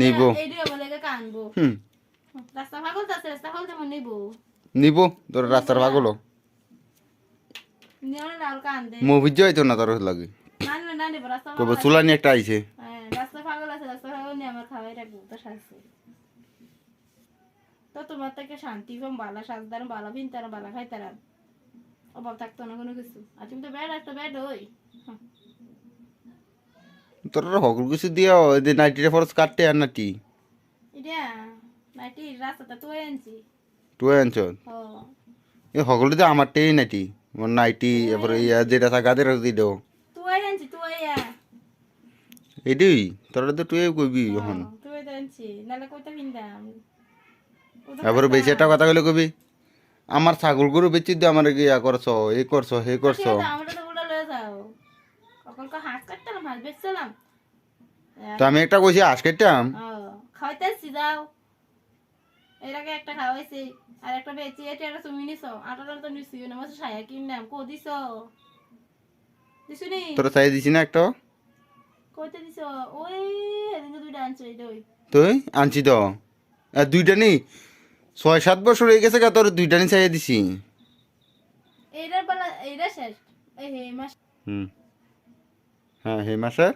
নিবো। পাগল পাগল নিব। তোর রাস্তার কান দে মুভির যাইতো না তোর লাগে। কবে পাগল। একটা আইছে পাগল পাগল তো তোমার থেকে শান্তি কম বালা সাজদার বালা ভিনতার বালা খাইতার অভাব থাকতো না কোনো কিছু। আর তুমি তো বেড একটা বেড ওই তোর হকল কিছু দিও যে নাইটিটা ফরস কাটতে আর নাটি এটা নাইটি রাস্তাটা তো আনছি। টু আনছ? ও এই হকল তো আমারটাই নাটি মোর নাইটি এরপরে ইয়া যেটা থাকা দের দি দাও। তুই আনছি তুই আ। এটাই তোরা তো তুই কইবি এখন। তুই তো ভিন্দাম এরপরে বেশি একটা কথা কইলে কবি আমার ছাগল গরু বেচি দিয়ে আমার ইয়া করছ এই করছ হে করছ আমরা তো উড়া লয়ে যাও কখন হাঁস কাটতাম হাঁস বেচছিলাম তো আমি একটা কইছি কেটাম ও খাইতেছি যাও এর আগে একটা খাওয়াইছি আর একটা বেচি এটা একটা তুমি নিছো আটাটা তো নিছি না মাসে সায়া কিনলাম কো দিছো দিছো? নি তোর চাই দিছি না একটা। কইতে দিছো? ওই এদিকে দুইটা আনছো এই ওই। তুই? আনছি তো। আর দুইটা নি? ছয় সাত বছর হয়ে গেছে গা তোর দুইটা নি চাই দিছি। এইটার বেলা এইটা শেষ। এই হে মাস হুম। হ্যাঁ হে মাসের?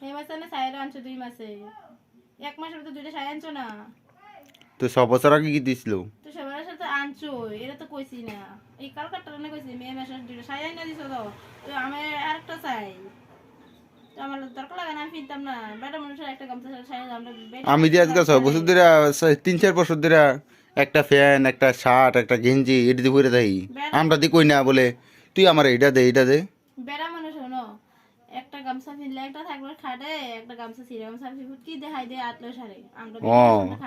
হে মাসে না আনছো দুই মাসে। এক মাসের তো দুইটা সায়া আনছো না? তো ছ বছর আগে কি দিছিল? তো সবার সাথে আনছো এটা তো কইছি না। এই কালকাটা না কইছি মে মাসের দুইটা না দিছো তো। তো আমি আরেকটা চাই। তো আমার দরকার লাগে না ফিরতাম না। বেটা মানুষের একটা গামছা আমরা আমি দিয়ে আজকে ছয় বছর ধরে তিন চার বছর ধরে একটা ফ্যান একটা শার্ট একটা গেঞ্জি এটি দিয়ে পরে থাকি। আমরা দি কই না বলে তুই আমার এইটা দে এইটা দে। বেড়া একটা গামছা ফিরলে একটা থাকবে খাটে একটা গামছা ছিঁড়ে গামছা ফিরুট কি দেখাই দে আটলো সারে। আমরা ও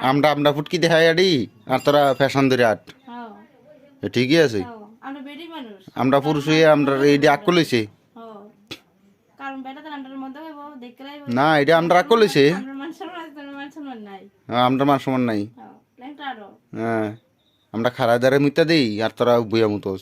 আমরা আমরা ফুটকি দেখাই আডি আর তোরা ফ্যাশন ধরে আট। হ্যাঁ। ঠিকই আছে। হ্যাঁ, আমরা বেডি মানুষ। আমরা পুরুষ হয়ে আমরা এইটা আক লইছে হ্যাঁ। কারণ বেটা তো আমরা মধ্যে হইব দেখতে না এটা আমরা আক লইছে আমরা মন নাই। আমরা মান সমান নাই। হ্যাঁ হ্যাঁ আমরা খারা দারে মিতা দেই আর তোরা বইয়া মতোস।